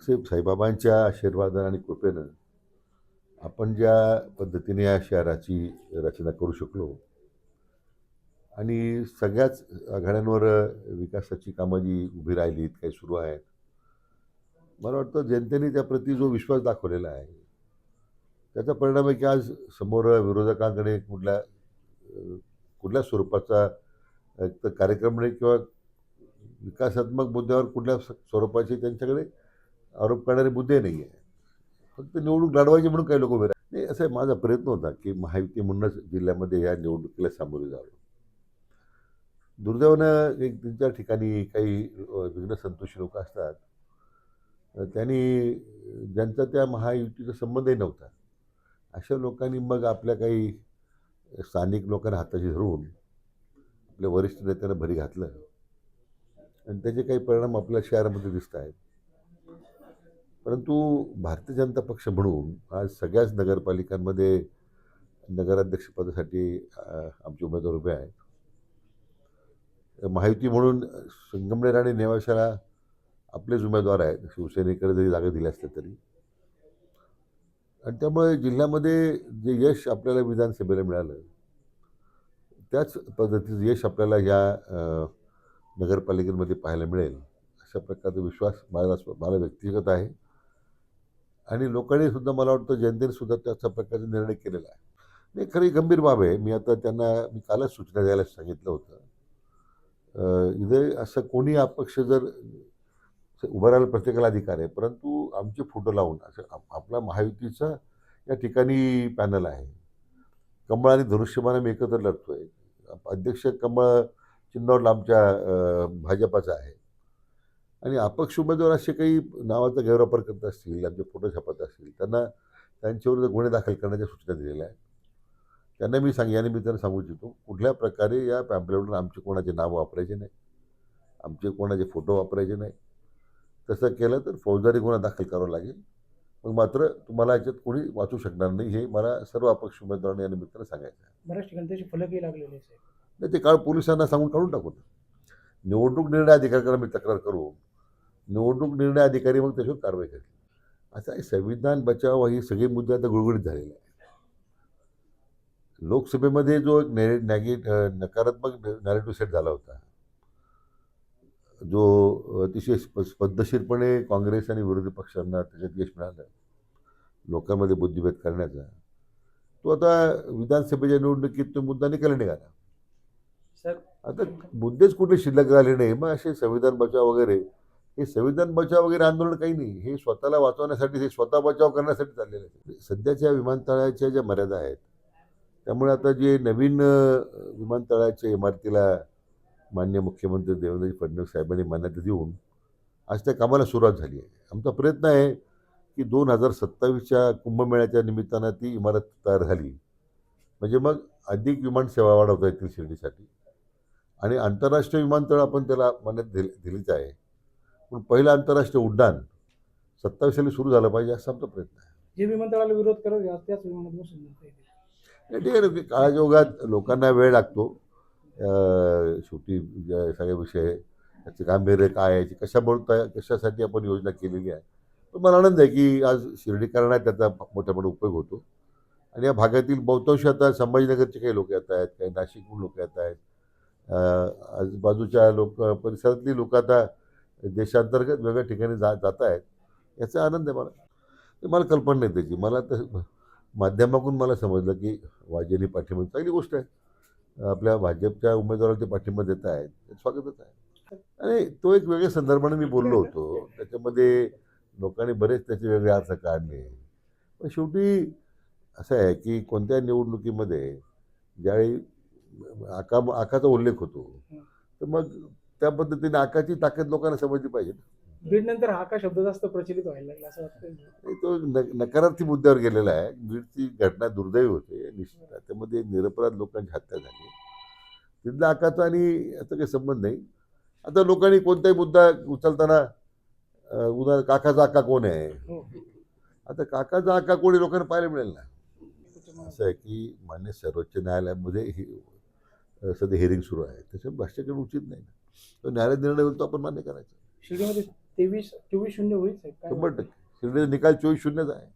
साईबाबांच्या आशीर्वादानं आणि कृपेनं आपण ज्या पद्धतीने या शहराची रचना करू शकलो आणि सगळ्याच आघाड्यांवर विकासाची कामं जी उभी राहिलीत काही सुरू आहेत मला वाटतं जनतेने त्याप्रती जो विश्वास दाखवलेला आहे त्याचा परिणाम आहे की आज समोर विरोधकांकडे कुठल्या कुठल्या स्वरूपाचा एक तर कार्यक्रम नाही किंवा विकासात्मक मुद्द्यावर कुठल्या स- स्वरूपाचे त्यांच्याकडे आरोप करणारे मुद्दे नाही आहे फक्त निवडणूक लढवायची म्हणून काही लोक उभे नाही असं माझा प्रयत्न होता की महायुती म्हणूनच जिल्ह्यामध्ये या निवडणुकीला सामोरे जावं. दुर्दैवानं एक तीन चार ठिकाणी काही अ, विघ्नसंतोषी लोक असतात. त्यांनी ज्यांचा त्या महायुतीचा संबंधही नव्हता. अशा लोकांनी मग आपल्या काही स्थानिक लोकांना हाताशी धरून आपल्या वरिष्ठ नेत्यांना भरी घातलं. आणि त्याचे काही परिणाम आपल्या शहरामध्ये दिसत आहेत परंतु भारतीय जनता पक्ष म्हणून आज सगळ्याच नगरपालिकांमध्ये नगराध्यक्षपदासाठी आमचे उमेदवार उभे आहेत. माहिती म्हणून संगमनेर आणि नेवाशाला आपलेच उमेदवार आहेत. शिवसेनेकडे जरी जागा दिल्या असल्या तरी. आणि त्यामुळे जिल्ह्यामध्ये जे यश आपल्याला विधानसभेला मिळालं त्याच पद्धतीचं यश आपल्याला या नगरपालिकेमध्ये पाहायला मिळेल अशा प्रकारचा विश्वास मला मला व्यक्तिगत आहे. आणि लोकांनी सुद्धा मला वाटतं जनतेने सुद्धा त्याचा प्रकारचा निर्णय केलेला आहे. नाही खरी गंभीर बाब आहे. मी आता त्यांना मी कालच सूचना द्यायला सांगितलं होतं. इथे असं कोणी अपक्ष जर उभं राहायला प्रत्येकाला अधिकार आहे परंतु आमचे फोटो लावून असं आपला महायुतीचा या ठिकाणी पॅनल आहे. कमळ आणि धनुष्यमान आम्ही एकत्र लढतो आहे अध्यक्ष कमळ चिन्नौडला आमच्या भाजपाचा आहे. आणि अपक्ष उमेदवार असे काही नावाचा गैरवापर करत असतील आमचे फोटो छापत असतील त्यांना त्यांच्यावर गुन्हे दाखल करण्याच्या सूचना दिलेल्या आहेत. त्यांना मी सांग या निमित्तानं सांगू इच्छितो कुठल्या प्रकारे या पॅम्पलेटवर आमचे कोणाचे नाव वापरायचे नाही आमचे कोणाचे फोटो वापरायचे नाही. तसं केलं तर फौजदारी गुन्हा दाखल करावा लागेल. मग मात्र तुम्हाला याच्यात कोणी वाचू शकणार नाही हे मला सर्व अपक्ष उमेदवारांना या निमित्तानं सांगायचं आहे. बऱ्याच ठिकाणी त्याचे फलकही लागलेले. नाही ते काळ पोलिसांना सांगून काढून टाकू निवडणूक निर्णय अधिकाऱ्याकडे मी तक्रार करू. निवडणूक निर्णय अधिकारी मग त्याच्यावर कारवाई असं आहे संविधान बचाव ही सगळे मुद्दे आता गुळगुळीत झालेले आहे लोकसभेमध्ये जो एक ने नॅगे नकारात्मक नॅरेटिव्ह सेट झाला होता जो अतिशय पद्धतशीरपणे काँग्रेस आणि विरोधी पक्षांना त्याच्यात यश मिळालं लोकांमध्ये बुद्धिभेद करण्याचा तो आता विधानसभेच्या निवडणुकीत तो मुद्दा निकाली निघाला. सर आता मुद्देच कुठले शिल्लक राहिले नाही. मग असे संविधान बचाव वगैरे हे संविधान बचाव वगैरे आंदोलन काही नाही. हे स्वतःला वाचवण्यासाठी हे स्वतः बचाव करण्यासाठी चाललेलं आहे. म्हणजे सध्याच्या विमानतळाच्या ज्या मर्यादा आहेत त्यामुळे आता जे नवीन विमानतळाच्या इमारतीला मान्य मुख्यमंत्री देवेंद्र फडणवीस साहेबांनी मान्यता देऊन आज त्या कामाला सुरुवात झाली आहे. आमचा प्रयत्न आहे की दोन हजार सत्तावीसच्या कुंभमेळ्याच्या निमित्तानं ती इमारत तयार झाली. म्हणजे मग अधिक विमानसेवा वाढवता येतील शिर्डीसाठी. आणि आंतरराष्ट्रीय विमानतळ आपण त्याला मान्यता दिली दिलीच आहे. पण पहिलं आंतरराष्ट्रीय उड्डाण सत्तावीस साली सुरू झालं पाहिजे असा आमचा प्रयत्न आहे. जे विमानतळाला विरोध करत आहे, त्याच विमानात बसून जाता येते नाही, ठीक आहे ना काळाच्या ओघात लोकांना वेळ लागतो. अं, शेवटी जे सगळे विषय त्याचे गांभीर्य काय आहे ते कशा बोलता कशासाठी आपण योजना केलेली आहे. पण मला आनंद आहे की आज शिर्डीकरणात त्याचा मोठ्या मोठा उपयोग होतो. आणि या भागातील बहुतांश आता संभाजीनगरचे काही लोक येत आहेत काही नाशिकहून लोक येत आहेत. अं, आजूबाजूच्या लोक परिसरातली लोक आता देशांतर्गत वेगळ्या ठिकाणी जा जात आहेत याचा आनंद आहे मला. ते मला कल्पना नाही त्याची. मला तर माध्यमातून मला समजलं की वाजेली पाठिंबा चांगली गोष्ट आहे. आपल्या भाजपच्या उमेदवाराला ते पाठिंबा देत आहेत. ते स्वागतच आहे. आणि तो एक वेगळ्या संदर्भाने मी बोललो होतो. त्याच्यामध्ये लोकांनी बरेच त्याचे वेगळे अर्थ काढले. पण शेवटी असं आहे की कोणत्या निवडणुकीमध्ये ज्यावेळी आका आकाचा उल्लेख होतो तर मग त्या पद्धतीने आकाची ताकद लोकांना समजली पाहिजे. बीड नंतर हा का शब्द जास्त प्रचलित व्हायला लागला असं वाटतं तो न नकारार्थी मुद्द्यावर गेलेला आहे. बीडची घटना दुर्दैवी होते निश्चित. त्यामध्ये निरपराध लोकांची हत्या झाली. तिथला आकाचा आणि याचा काही संबंध नाही. आता लोकांनी कोणताही मुद्दा उचलताना अं, उदा काकाचा आका कोण आहे? हो. आता काकाचा आका कोणी लोकांना पाहायला मिळेल ना? असं आहे की मान्य सर्वोच्च न्यायालयामध्ये ही सध्या हिअरिंग सुरू आहे. त्याच्यात भाष्य करणं उचित नाही तो न्यायालय निर्णय होईल तो आपण मान्य करायचा. शिर्डीमध्ये तेवीस चोवीस शून्य होईल शंभर टक्के. शिर्डीचा निकाल चोवीस शून्यच आहे?